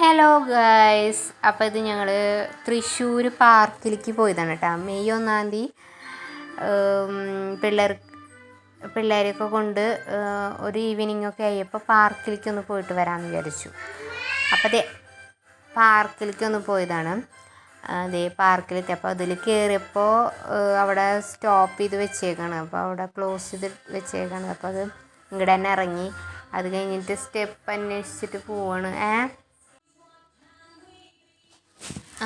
Hello guys അപ്പോൾ ഇത് ഞങ്ങൾ തൃശ്ശൂർ പാർക്കിലേക്ക് പോയതാണ് കേട്ടോ മെയ് ഒന്നാം തീയതി. പിള്ളേർ പിള്ളേരെയൊക്കെ കൊണ്ട് ഒരു ഈവനിങ് ഒക്കെ ആയപ്പോൾ പാർക്കിലേക്ക് ഒന്ന് പോയിട്ട് വരാമെന്ന് വിചാരിച്ചു. അപ്പോൾ അതെ പാർക്കിലേക്ക് ഒന്ന് പോയതാണ്. അതേ പാർക്കിലെത്തി. അപ്പോൾ അതിൽ കയറിയപ്പോൾ അവിടെ സ്റ്റോപ്പ് ചെയ്ത് വെച്ചേക്കാണ്. അപ്പോൾ അവിടെ ക്ലോസ് ചെയ്ത് വെച്ചേക്കാണ്. അപ്പോൾ അത് ഇങ്ങോട്ട് തന്നെ ഇറങ്ങി. അത് കഴിഞ്ഞിട്ട് സ്റ്റെപ്പ് അന്വേഷിച്ചിട്ട് പോവാണ്. ഏ?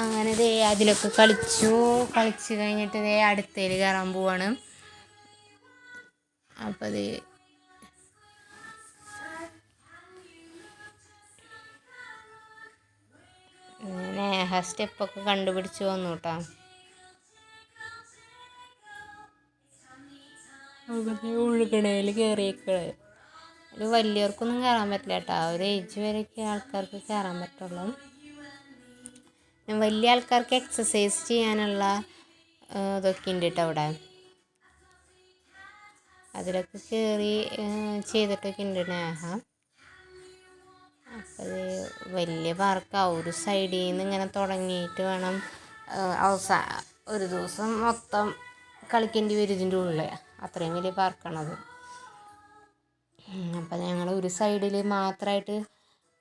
അങ്ങനെ ദേ അതിലൊക്കെ കളിച്ചു. കളിച്ച് കഴിഞ്ഞിട്ട് ദേ അടുത്തേൽ കയറാൻ പോവാണ്. അപ്പോൾ ദേ നേഹ സ്റ്റെപ്പൊക്കെ കണ്ടുപിടിച്ച് വന്നു കേട്ടോ ഉള്ളുകടയിൽ കയറിയേക്കൾ ഒരു വലിയവർക്കൊന്നും കയറാൻ പറ്റില്ല കേട്ടോ ഒരു ഏജ് വരെയൊക്കെ ആൾക്കാർക്ക് കയറാൻ പറ്റുള്ളൂ. വലിയ ആൾക്കാർക്ക് എക്സസൈസ് ചെയ്യാനുള്ള ഇതൊക്കെ ഉണ്ട് കേട്ടോ അവിടെ. അതിലൊക്കെ കയറി ചെയ്തിട്ടൊക്കെ ഉണ്ട് നേഹ. അപ്പം വലിയ വലിയ ആ ഒരു സൈഡിൽ നിന്ന് ഇങ്ങനെ തുടങ്ങിയിട്ട് വേണം അവസാന ഒരു ദിവസം മൊത്തം കളിക്കേണ്ടി വരും ഇതിന്റെ ഉള്ളിൽ അത്രയും വലിയ പാർക്കാണത് അപ്പം ഞങ്ങൾ ഒരു സൈഡിൽ മാത്രമായിട്ട്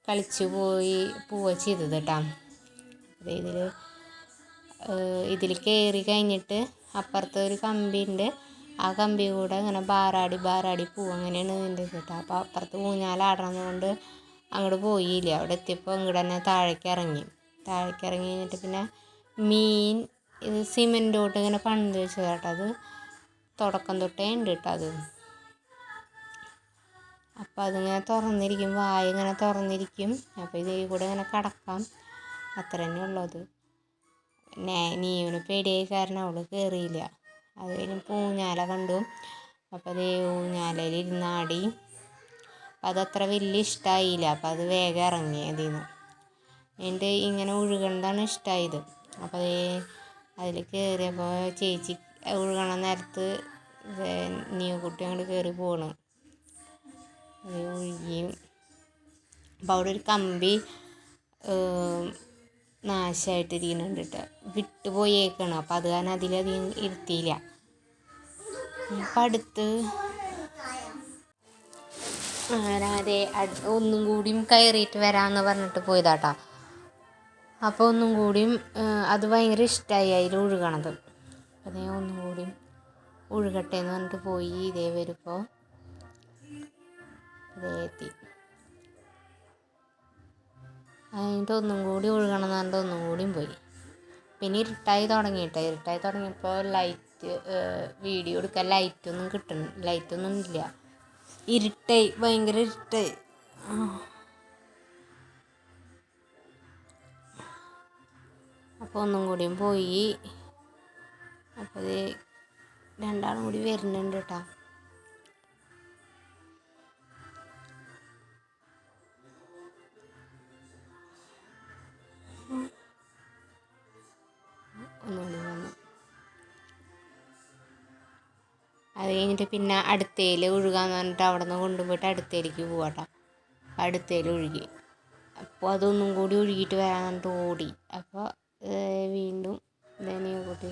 കളിച്ച് പോയി പോവുക ചെയ്തത് കേട്ടോ അപ്പോൾ ഇതിൽ ഇതിൽ കയറി കഴിഞ്ഞിട്ട് അപ്പുറത്ത് ഒരു കമ്പി ഉണ്ട് ആ കമ്പി കൂടെ ഇങ്ങനെ ബാറാടി ബാറാടി പോവും. അങ്ങനെയാണ് ഇതിന്റെ ഇത് കേട്ടോ. അപ്പോൾ അപ്പുറത്ത് ഊഞ്ഞാലാടണം കൊണ്ട് അങ്ങോട്ട് പോയില്ല. അവിടെ എത്തിയപ്പോൾ ഇങ്ങോട്ട് തന്നെ താഴേക്ക് ഇറങ്ങി. താഴേക്ക് ഇറങ്ങി കഴിഞ്ഞിട്ട് പിന്നെ മീൻ ഇത് സിമെന്റ് തൊട്ട് ഇങ്ങനെ പണിത് വെച്ചത് കേട്ടോ. അത് തുടക്കം തൊട്ടേ ഉണ്ട് കേട്ടോ അത്. അപ്പോൾ അതിങ്ങനെ തുറന്നിരിക്കും. വായ ഇങ്ങനെ തുറന്നിരിക്കും. അപ്പോൾ ഇതിൽ കൂടെ ഇങ്ങനെ കടക്കാം. അത്ര തന്നെ ഉള്ളത് പിന്നെ നീവിന് പേടിയായ കാരണം അവൾ കയറിയില്ല അത് കഴിഞ്ഞ് പൂഞ്ഞാല കണ്ടു. അപ്പോൾ അത് ഊഞ്ഞാലയിൽ ഇരുന്നാടി അപ്പം അതത്ര വലിയ ഇഷ്ടമായില്ല അപ്പം അത് വേഗം ഇറങ്ങി അതിൽ നിന്ന് എന്നിട്ട് ഇങ്ങനെ ഒഴുകണതാണ് ഇഷ്ടമായത് അപ്പോൾ അതേ അതിൽ കയറിയപ്പോൾ ചേച്ചി ഒഴുകണ നേരത്ത് നീ കുട്ടി അങ്ങോട്ട് കയറി പോകണം ഒഴുകിയും അപ്പോൾ അവിടെ ഒരു കമ്പി ഏം, നാശമായിട്ടിരിക്കുന്നുണ്ട് കേട്ടോ വിട്ടുപോയേക്കാണ്. അപ്പോൾ അത് കാരണം അതിലധികം ഇരുത്തിയില്ല. അപ്പം അടുത്ത് ആരാതെ അതെ ഒന്നും കൂടിയും കയറിയിട്ട് വരാമെന്ന് പറഞ്ഞിട്ട് പോയതാട്ടാ. അപ്പോൾ ഒന്നും കൂടിയും അത് ഭയങ്കര ഇഷ്ടമായി അതിൽ ഒഴുകണത്. അതേ ഒന്നും കൂടിയും ഒഴുകട്ടെ എന്ന് പറഞ്ഞിട്ട് പോയി. ഇതേ വരുമ്പോൾ ഇതേ എത്തി. അതിന്റെ ഒന്നും കൂടി ഒഴുകണം എന്ന് പറഞ്ഞിട്ട് ഒന്നും കൂടിയും പോയി. പിന്നെ ഇരുട്ടായി തുടങ്ങിയിട്ടോ ഇരുട്ടായി തുടങ്ങിയപ്പോൾ ലൈറ്റ് വീഡിയോ എടുക്കാൻ ലൈറ്റൊന്നും കിട്ടണം ലൈറ്റൊന്നും ഇല്ല. ഇരുട്ടായി ഭയങ്കര ഇരുട്ടായി. അപ്പോൾ ഒന്നും കൂടിയും പോയി. അപ്പോൾ രണ്ടാളും കൂടി വരുന്നുണ്ട് കേട്ടോ അത് കഴിഞ്ഞിട്ട് പിന്നെ അടുത്തേൽ ഒഴുകാന്ന് പറഞ്ഞിട്ട് അവിടെ നിന്ന് കൊണ്ടുപോയിട്ട് അടുത്തേലേക്ക് പോവാട്ടോ അടുത്തേൽ ഒഴുകി. അപ്പോൾ അതൊന്നും കൂടി ഒഴുകിയിട്ട് വരാൻ പറഞ്ഞിട്ട് ഓടി. അപ്പോൾ വീണ്ടും നീ കൂട്ടി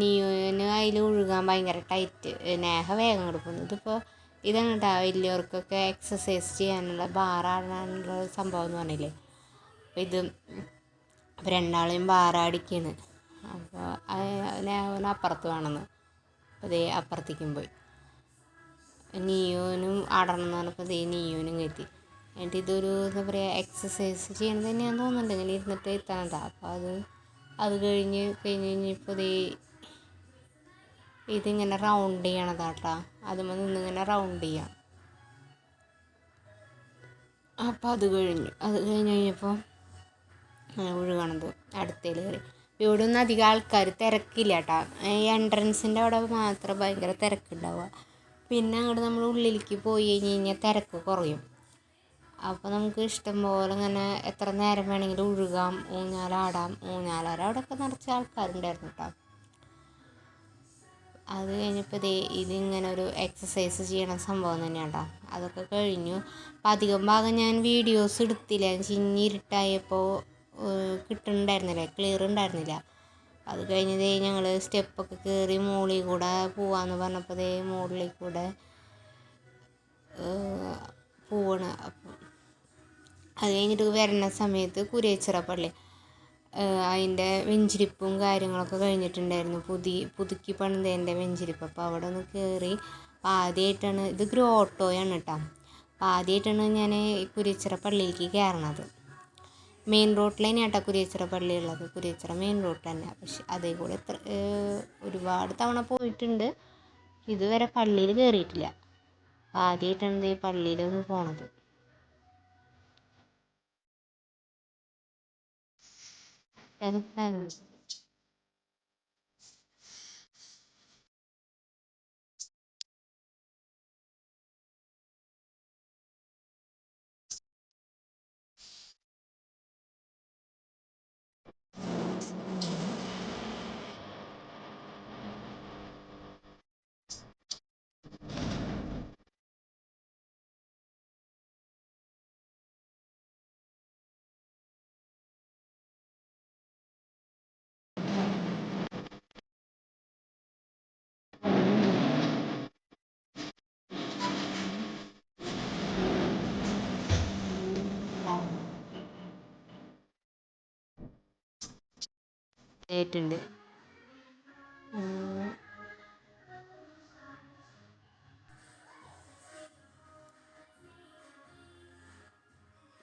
നീയോന് അതിൽ ഒഴുകാൻ ഭയങ്കര ടൈറ്റ്. നേഹ വേഗം കൊടുക്കുന്നു. ഇതിപ്പോൾ ഇതങ്ങട്ടാ വലിയവർക്കൊക്കെ എക്സസൈസ് ചെയ്യാനുള്ള ബാറാടാനുള്ള സംഭവം എന്ന് പറഞ്ഞില്ലേ? അപ്പോൾ ഇത് അപ്പോൾ രണ്ടാളെയും ബാറാടിക്കാണ് അപ്പോൾ നേഹന് അപ്പുറത്ത് വേണമെന്ന്. അപ്പോൾ ദേ അപ്പുറത്തേക്കും പോയി. നീയോനും ആടണം എന്ന് പറഞ്ഞപ്പോൾ ദേ നീയോനും കയറ്റി. എന്നിട്ട് ഇതൊരു എന്താ പറയുക എക്സസൈസ് ചെയ്യണത് തന്നെയാണെന്ന് തോന്നുന്നുണ്ട്. ഇങ്ങനെ ഇരുന്നിട്ട് എത്തണത് അപ്പോൾ അത് അത് കഴിഞ്ഞ് കഴിഞ്ഞ് കഴിഞ്ഞപ്പോൾ ദേ ഇതിങ്ങനെ റൗണ്ട് ചെയ്യണതാട്ടാ. അതുമ്പോൾ നിന്നിങ്ങനെ റൗണ്ട് ചെയ്യാം. അപ്പോൾ അത് കഴിഞ്ഞു. അത് കഴിഞ്ഞ് കഴിഞ്ഞപ്പോൾ ഒഴുകണത് അടുത്തേൽ കയറി. ഇവിടെ ഒന്നും അധികം ആൾക്കാർ തിരക്കില്ല കേട്ടോ ഈ എൻട്രൻസിന്റെ അവിടെ മാത്രം ഭയങ്കര തിരക്കുണ്ടാവുക. പിന്നെ അങ്ങോട്ട് നമ്മൾ ഉള്ളിലേക്ക് പോയി കഴിഞ്ഞ് കഴിഞ്ഞാൽ തിരക്ക് കുറയും. അപ്പോൾ നമുക്ക് ഇഷ്ടം പോലെ ഇങ്ങനെ എത്ര നേരം വേണമെങ്കിലും ഒഴുകാം ഊഞ്ഞാലാടാം. ഊഞ്ഞാലാട അവിടെയൊക്കെ നിറച്ച ആൾക്കാരുണ്ടായിരുന്നു കേട്ടോ അത് കഴിഞ്ഞപ്പോൾ ഇതേ ഇതിങ്ങനെ ഒരു എക്സസൈസ് ചെയ്യണ സംഭവം തന്നെയാണ് കേട്ടോ അതൊക്കെ കഴിഞ്ഞു. അപ്പം അധികം ഭാഗം ഞാൻ വീഡിയോസ് എടുത്തില്ല. ചിഞ്ഞി ഇരുട്ടായപ്പോൾ കിട്ടുന്നുണ്ടായിരുന്നില്ല. ക്ലിയർ ഉണ്ടായിരുന്നില്ല. അത് കഴിഞ്ഞതേ ഞങ്ങൾ സ്റ്റെപ്പൊക്കെ കയറി മുകളിൽ കൂടെ പോവാന്ന് പറഞ്ഞപ്പോൾ ദേ മുകളിൽ കൂടെ പോവാണ്. അപ്പം അത് കഴിഞ്ഞിട്ട് വരുന്ന സമയത്ത് കുരേച്ചിറ പള്ളി അതിന്റെ വെഞ്ചിരിപ്പും കാര്യങ്ങളൊക്കെ കഴിഞ്ഞിട്ടുണ്ടായിരുന്നു. പുതിയ പുതുക്കി പണിതതിന്റെ വെഞ്ചിരിപ്പ്. അപ്പോൾ അവിടെ ഒന്ന് കയറി ആദ്യമായിട്ടാണ് ഇത് ഗ്രോട്ടോയാണ് കേട്ടോ അപ്പോൾ ആദ്യമായിട്ടാണ് ഞാൻ കുരിച്ചിറ പള്ളിയിലേക്ക് കയറണത് മെയിൻ റോഡ് ലൈൻ കേട്ടോ കുരിയച്ചിറ പള്ളി ഉള്ളത് കുരിയച്ചിറ മെയിൻ റോഡ് തന്നെ പക്ഷെ അതേ കൂടെ എത്ര ഒരുപാട് തവണ പോയിട്ടുണ്ട്. ഇതുവരെ പള്ളിയിൽ കയറിയിട്ടില്ല ആദ്യമായിട്ടാണ് ഈ പള്ളിയിലൊന്ന് പോണത്. രസമാണ് ആയിട്ടുണ്ട്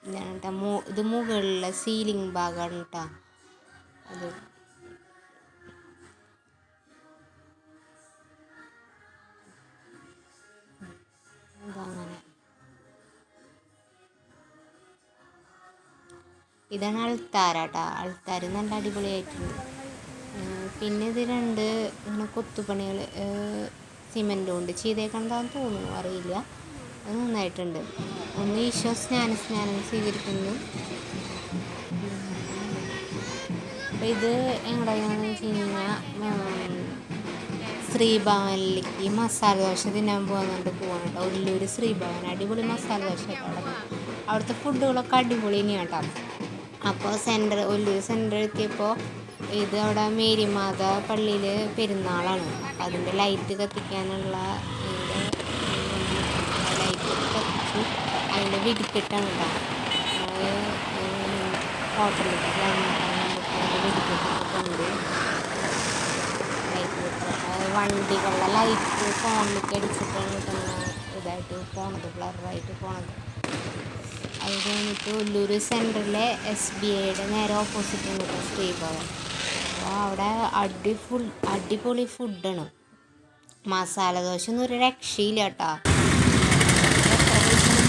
ഇതാണ് ഇത് മുകളിലെ സീലിംഗ് ഭാഗമാണ് കേട്ടോ അത് ഇതാണ് അൾത്താരാട്ടാ അൾത്താരും നല്ല അടിപൊളിയായിട്ടുണ്ട്. പിന്നെ ഇത് രണ്ട് ഇങ്ങനെ കൊത്തുപണികൾ സിമെന്റ് കൊണ്ട് ചെയ്തേക്കണ്ടെന്ന് തോന്നുന്നു അറിയില്ല. അത് നന്നായിട്ടുണ്ട്. ഒന്ന് ഈശോ സ്നാന സ്നാനം സ്വീകരിക്കുന്നു. അപ്പോൾ ഇത് എങ്ങനെയാണെന്ന് വെച്ച് കഴിഞ്ഞാൽ ശ്രീഭവനിലേക്ക് മസാല ദോശ തിന്നാൻ പോകുന്നുണ്ട് പോകണം കേട്ടോ. ശ്രീഭവൻ അടിപൊളി മസാല ദോശ അവിടെ. അവിടുത്തെ ഫുഡുകളൊക്കെ അടിപൊളി തന്നെയാണ് കേട്ടോ. അപ്പോൾ സെന്റർ ഒല്ലൂർ സെന്റർ എത്തിയപ്പോൾ ഇത് അവിടെ മേരിമാത പള്ളിയിൽ പെരുന്നാളാണ്. അതിന്റെ ലൈറ്റ് കത്തിക്കാനുള്ള ലൈറ്റ് കത്തിച്ചു. അതിന്റെ വെടിക്കെട്ടാണ് ലൈറ്റ് വണ്ടികളുടെ ലൈറ്റ് ഫോണിലേക്ക് അടിച്ചിട്ടാണ് കിട്ടുന്ന ഇതായിട്ട് പോണത് ബ്ലറായിട്ട് പോണത്. അത് കഴിഞ്ഞിട്ട് ഒല്ലൂർ സെന്ററിലെ എസ് ബി ഐയുടെ നേരെ ഓപ്പോസിറ്റ് സ്റ്റേ ശ്രീഭവൻ അപ്പോൾ അവിടെ അടിപൊൾ അടിപൊളി ഫുഡാണ് മസാല ദോശ ഒന്നും ഒരു രക്ഷയില്ല കേട്ടോ.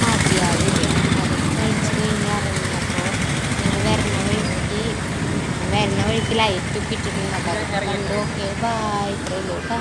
മതിയാവില്ല. കഴിച്ച് വരുന്ന വഴിക്ക് ലൈറ്റ് ഒക്കെ ഓക്കെ ബായ് ഇത്രയുള്ളൂ കേട്ടോ.